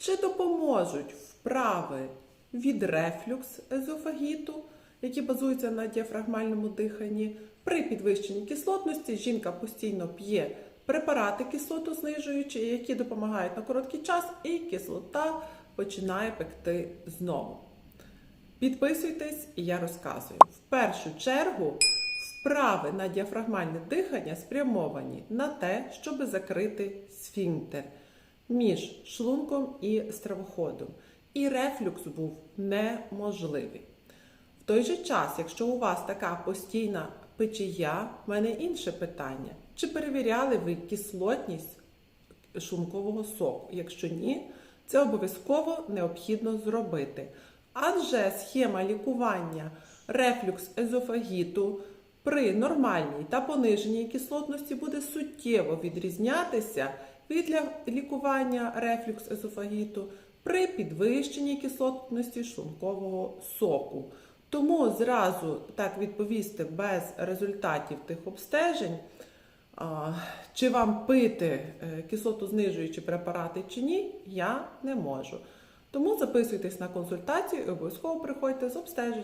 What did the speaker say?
Чи допоможуть вправи від рефлюкс езофагіту, які базуються на діафрагмальному диханні? При підвищенні кислотності жінка постійно п'є препарати кислотознижуючі, які допомагають на короткий час, і кислота починає пекти знову. Підписуйтесь, і я розказую. В першу чергу вправи на діафрагмальне дихання спрямовані на те, щоб закрити сфінктер між шлунком і стравоходом. І рефлюкс був неможливий. В той же час, якщо у вас така постійна печія, в мене інше питання. Чи перевіряли ви кислотність шлункового соку? Якщо ні, це обов'язково необхідно зробити. Адже схема лікування рефлюкс езофагіту при нормальній та пониженій кислотності буде суттєво відрізнятися від лікування рефлюкс езофагіту при підвищеній кислотності шлункового соку. Тому зразу так відповісти без результатів тих обстежень, чи вам пити е, кислотознижуючі препарати чи ні, я не можу. Тому записуйтесь на консультацію і обов'язково приходьте з обстеження.